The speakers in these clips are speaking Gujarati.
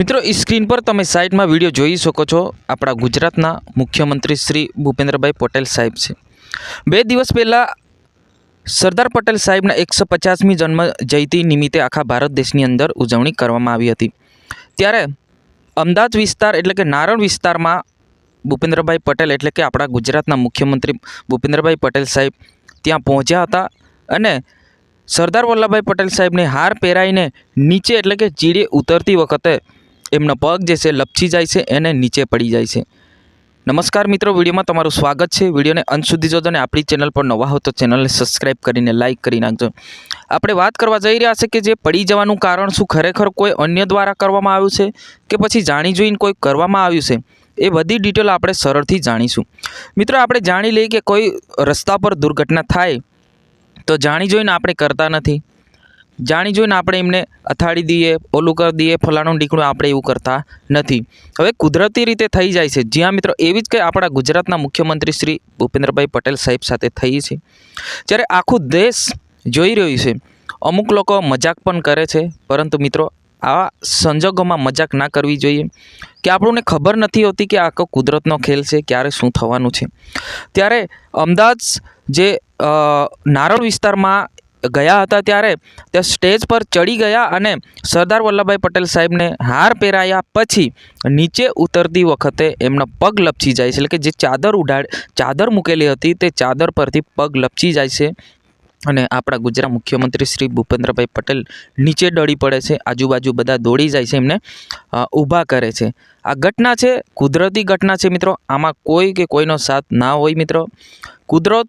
મિત્રો સ્ક્રીન પર તમે સાઇટમાં વીડિયો જોઈ શકો છો. આપણા ગુજરાતના મુખ્યમંત્રી શ્રી ભૂપેન્દ્રભાઈ પટેલ સાહેબ છે. બે દિવસ પહેલાં સરદાર પટેલ સાહેબના એકસો પચાસમી જન્મ જયંતિ નિમિત્તે આખા ભારત દેશની અંદર ઉજવણી કરવામાં આવી હતી. ત્યારે અમદાવાદ વિસ્તાર એટલે કે નારણ વિસ્તારમાં ભૂપેન્દ્રભાઈ પટેલ એટલે કે આપણા ગુજરાતના મુખ્યમંત્રી ભૂપેન્દ્રભાઈ પટેલ સાહેબ ત્યાં પહોંચ્યા હતા અને સરદાર વલ્લભભાઈ પટેલ સાહેબને હાર પહેરાઈને નીચે એટલે કે ચીડી ઉતરતી વખતે એમનો પગ જે છે લપસી જાય છે, એને નીચે પડી જાય છે. નમસ્કાર મિત્રો, વિડીયોમાં તમારું સ્વાગત છે. વિડીયોને અંત સુધી જોજો અને આપણી ચેનલ પર નવા હો તો ચેનલને સબસ્ક્રાઈબ કરીને લાઇક કરી નાખજો. આપણે વાત કરવા જઈ રહ્યા છે કે જે પડી જવાનું કારણ શું ખરેખર કોઈ અન્ય દ્વારા કરવામાં આવ્યું છે કે પછી જાણી જોઈને કોઈ કરવામાં આવ્યું છે? એ બધી ડિટેલ આપણે સરળથી જાણીશું. મિત્રો, આપણે જાણી લઈએ કે કોઈ રસ્તા પર દુર્ઘટના થાય તો જાણી જોઈને આપણે કરતા નથી. જાણી જોઈને આપણે એમને અથાડી દઈએ, ઓલું કરી દઈએ, ફલાણું ઢીકણું આપણે એવું કરતા નથી. હવે કુદરતી રીતે થઈ જાય છે. જ્યાં મિત્રો એવી જ કંઈ આપણા ગુજરાતના મુખ્યમંત્રી શ્રી ભૂપેન્દ્રભાઈ પટેલ સાહેબ સાથે થઈ છે. જ્યારે આખું દેશ જોઈ રહ્યું છે, અમુક લોકો મજાક પણ કરે છે, પરંતુ મિત્રો આવા સંજોગોમાં મજાક ના કરવી જોઈએ. કે આપણને ખબર નથી હોતી કે આખો કુદરતનો ખેલ છે, ક્યારે શું થવાનું છે. ત્યારે અમદાવાદ જે નારોલ વિસ્તારમાં ગયા હતા ત્યારે તે સ્ટેજ પર ચડી ગયા અને સરદાર વલ્લભભાઈ પટેલ સાહેબને હાર પહેરાયા પછી નીચે ઉતરતી વખતે એમનો પગ લપસી જાય છે. એટલે કે જે ચાદર ઉડાડ, ચાદર મૂકેલી હતી તે ચાદર પરથી પગ લપસી જાય છે અને આપણા ગુજરાત મુખ્યમંત્રી શ્રી ભૂપેન્દ્રભાઈ પટેલ નીચે ડળી પડે છે. આજુબાજુ બધા દોડી જાય છે, એમને ઊભા કરે છે. આ ઘટના છે, કુદરતી ઘટના છે મિત્રો. આમાં કોઈ કે કોઈનો સાથ ના હોય મિત્રો. કુદરત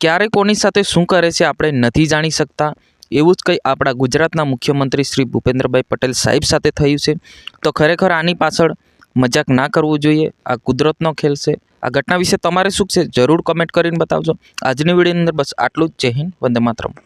ક્યારે કોની સાથે શું કરે છે આપણે નથી જાણી શકતા? એવું જ કંઈ આપણા ગુજરાતના મુખ્યમંત્રી શ્રી ભૂપેન્દ્રભાઈ પટેલ સાહેબ સાથે થયું છે. તો ખરેખર આની પાછળ મજાક ના કરવું જોઈએ, આ કુદરતનો ખેલ છે. આ ઘટના વિશે તમારે શું છે જરૂર કમેન્ટ કરીને બતાવજો. આજની વિડીયોની અંદર બસ આટલું જ. જય હિન્દ, વંદે માતરમ.